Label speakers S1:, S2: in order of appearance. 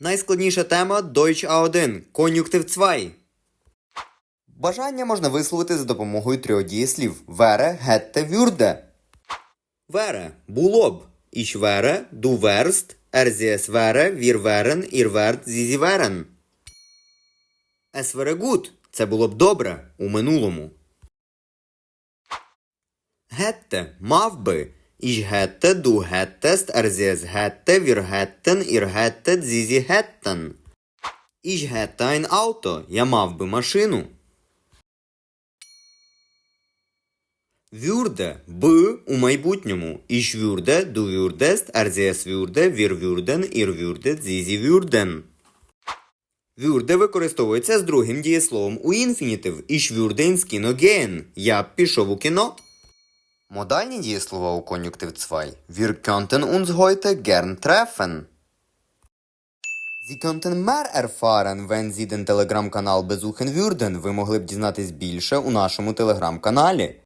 S1: Найскладніша тема Deutsch A1 кон'юктив 2. Бажання можна висловити за допомогою трьох дієслів вере, гетте, вюрде. Вере було б. Ich wäre, du wärst, er sie es wäre, wir wären, ihr wärt, sie sie wären. Es wäre gut. Це було б добре у минулому. Гетте мав би. Ich hätte, du hättest, er sie es hätte, wir hätten, ihr hättet, sie sie hätten. Ich hätte ein Auto. Я мав би машину. Würde би у майбутньому. Würdest, er sie es würde, wir würden, ihr würdet, sie sie würden. Würde використовується з другим дієсловом у інфінітив. Ins Kino gehen. Я б пішов у кіно. Модальні дієслова у кон'юктив 2. Wir könnten uns heute gern treffen. Sie könnten mehr erfahren, wenn Sie den Telegram kanal besuchen würden. Ви могли б дізнатись більше у нашому телеграм-каналі.